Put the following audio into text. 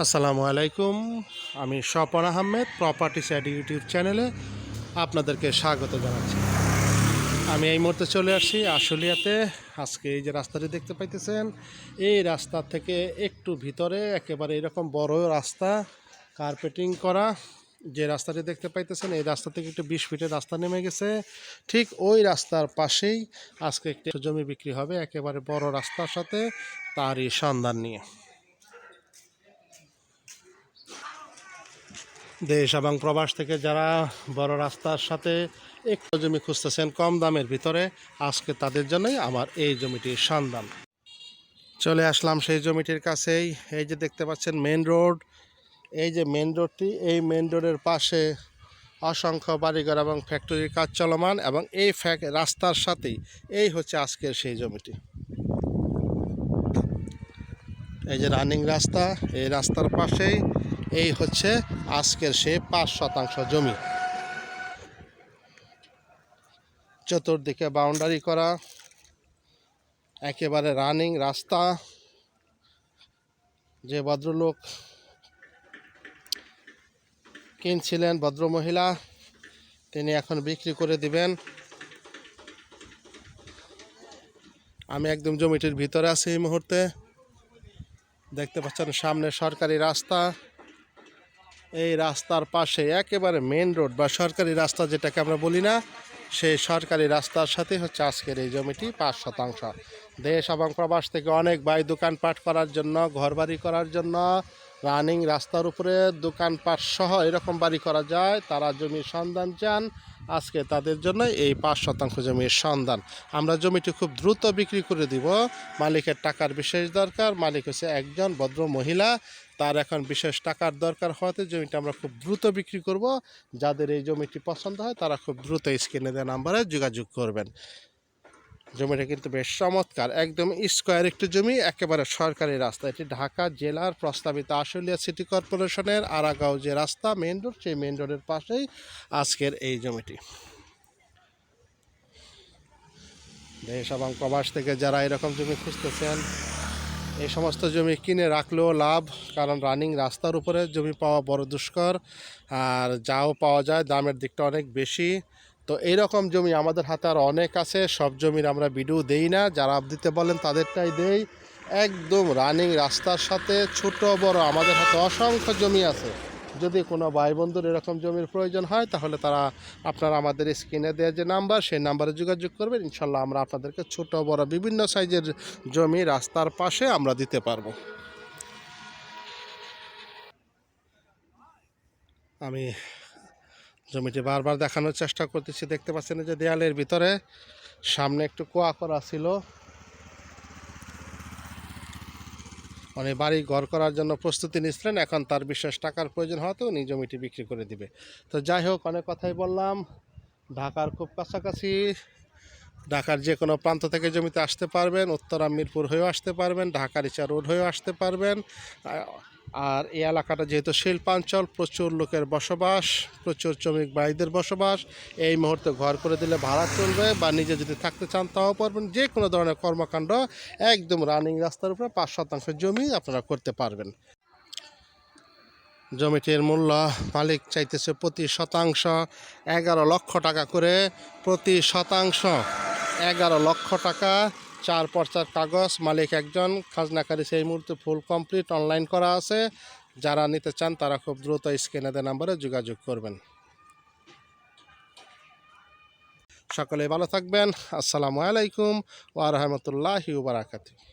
আসসালামু আলাইকুম। আমি Swapan Ahmed property side YouTube চ্যানেলে আপনাদেরকে স্বাগত জানাচ্ছি। আমি এই মুহূর্তে চলে আসছি আশুলিয়াতে। আজকে এই যে রাস্তাটি দেখতে পাইতেছেন, এই রাস্তা থেকে একটু ভিতরে একেবারে এরকম বড় রাস্তা কার্পেটিং করা। যে রাস্তাটি দেখতে পাইতেছেন, এই রাস্তা থেকে একটু বিশ ফিটের রাস্তা নেমে গেছে। ঠিক ওই রাস্তার পাশেই আজকে একটি জমি বিক্রি হবে, একেবারে বড় রাস্তার সাথে, তারই সন্ধান নিয়ে। দেশ এবং প্রবাস থেকে যারা বড় রাস্তার সাথে একটু জমি খুঁজতেছেন কম দামের ভিতরে, আজকে তাদের জন্যই আমার এই জমিটির সন্ধান চলে আসলাম সেই জমিটির কাছেই, এই যে দেখতে পাচ্ছেন মেন রোড এই যে মেন রোডটি এই মেন রোডের পাশে অসংখ্য বাড়িঘর এবং ফ্যাক্টরির কাজ চলমান এবং এই রাস্তার সাথেই এই হচ্ছে আজকের সেই জমিটি। এই যে রানিং রাস্তা, এই রাস্তার পাশেই এই হচ্ছে আজকের সে পাঁচ শতাংশ জমি। চতুর্দিকে বাউন্ডারি করা, একেবারে রানিং রাস্তা, যে ভদ্রলোক কিনছিলেন, ভদ্রমহিলা, তিনি এখন বিক্রি করে দিবেন। আমি একদম জমিটির ভিতরে আছি এই মুহূর্তে। দেখতে পাচ্ছেন সামনে সরকারি রাস্তা। এই রাস্তার পাশে একেবারে মেন রোড বা সরকারি রাস্তা যেটাকে আমরা বলি না, সেই সরকারি রাস্তার সাথে হচ্ছে আজকের এই জমিটি পাঁচ শতাংশ। দেশ এবং প্রবাস থেকে অনেক বাই দোকানপাট করার জন্য, ঘরবাড়ি করার জন্য রানিং রাস্তার উপরে দোকানপাট সহ এরকম বাড়ি করা যায়। তারা জমির সন্ধান চান আজকে তাদের জন্য এই পাঁচ শতাংশ জমির সন্ধান। আমরা জমিটি খুব দ্রুত বিক্রি করে দিব। মালিকের টাকার বিশেষ দরকার। মালিক হচ্ছে একজন ভদ্র মহিলা। তার এখন বিশেষ টাকার দরকার হওয়াতে জমিটা আমরা খুব দ্রুত বিক্রি করব। যাদের এই জমিটি পছন্দ হয়, তারা খুব দ্রুত স্ক্রিনে দেওয়া নাম্বারে যোগাযোগ করবেন। জমিটা কিন্তু বেশ চমৎকার। একদম স্কোয়ার একটি জমি, একেবারে সরকারি রাস্তা। এটি ঢাকা জেলার প্রস্তাবিত আশুলিয়া সিটি কর্পোরেশনের আরাগাঁও যে রাস্তা মেন রোড, সেই মেন রোডের পাশেই আজকের এই জমিটি। দেশ এবং প্রবাস থেকে যারা এরকম জমি খুঁজতেছেন, এই সমস্ত জমি কিনে রাখলেও লাভ, কারণ রানিং রাস্তার উপরে জমি পাওয়া বড় দুষ্কর। আর যাও পাওয়া যায়, দামের দিকটা অনেক বেশি। তো এইরকম জমি আমাদের হাতে আর অনেক আছে। সব জমির আমরা ভিডিও দেই না। যারা দিতে বলেন তাদেরটাই দেই। একদম রানিং রাস্তার সাথে ছোট, বড়, আমাদের হাতে অসংখ্য জমি আছে। যদি কোনো ভাই বন্ধুর এরকম জমির প্রয়োজন হয়, তাহলে তারা আপনারা আমাদের স্ক্রিনে দেওয়া যে নাম্বার সেই নাম্বারে যোগাযোগ করবেন। ইনশাল্লাহ আমরা আপনাদেরকে ছোট, বড়, বিভিন্ন সাইজের জমি রাস্তার পাশে আমরা দিতে পারব। আমি জমিটি বারবার দেখানোর চেষ্টা করতেছি। দেখতে পাচ্ছেন যে দেয়ালের ভিতরে, সামনে একটু কুয়া করা ছিল। মানে বাড়ি ঘর করার জন্য প্রস্তুতি নিচ্ছিলেন, এখন তার বিশেষ টাকার প্রয়োজন হওয়াতে উনি জমিটি বিক্রি করে দিবে। তো যাই হোক, অনেক কথাই বললাম। ঢাকার খুব কাছাকাছি, ঢাকার যে কোনো প্রান্ত থেকে জমিতে আসতে পারবেন, উত্তরা মিরপুর হয়েও আসতে পারবেন ঢাকার ইচা রোড হয়েও আসতে পারবেন। আর এই এলাকাটা যেহেতু শিল্পাঞ্চল, প্রচুর লোকের বসবাস, প্রচুর শ্রমিক ভাইদের বসবাস, এই মুহূর্তে ঘর করে দিলে ভাড়া চলবে বা নিজে যদি থাকতে চান তাও পারবেন। যে কোনো ধরনের কর্মকাণ্ড একদম রানিং রাস্তার উপরে পাঁচ শতাংশ জমি আপনারা করতে পারবেন। জমিটির মূল্য মালিক চাইতেছে প্রতি শতাংশ এগারো লক্ষ টাকা করে। প্রতি শতাংশ এগারো লক্ষ টাকা চার পর্চার কাগজ, মালিক একজন, খাজনাকারী সেই মুহূর্তে ফুল কমপ্লিট অনলাইন করা আছে। যারা নিতে চান, তারা খুব দ্রুত স্ক্রিনে দেওয়া নাম্বারে যোগাযোগ করবেন। সকলে ভালো থাকবেন। আসসালামু আলাইকুম ওয়া বারাকাতুহু।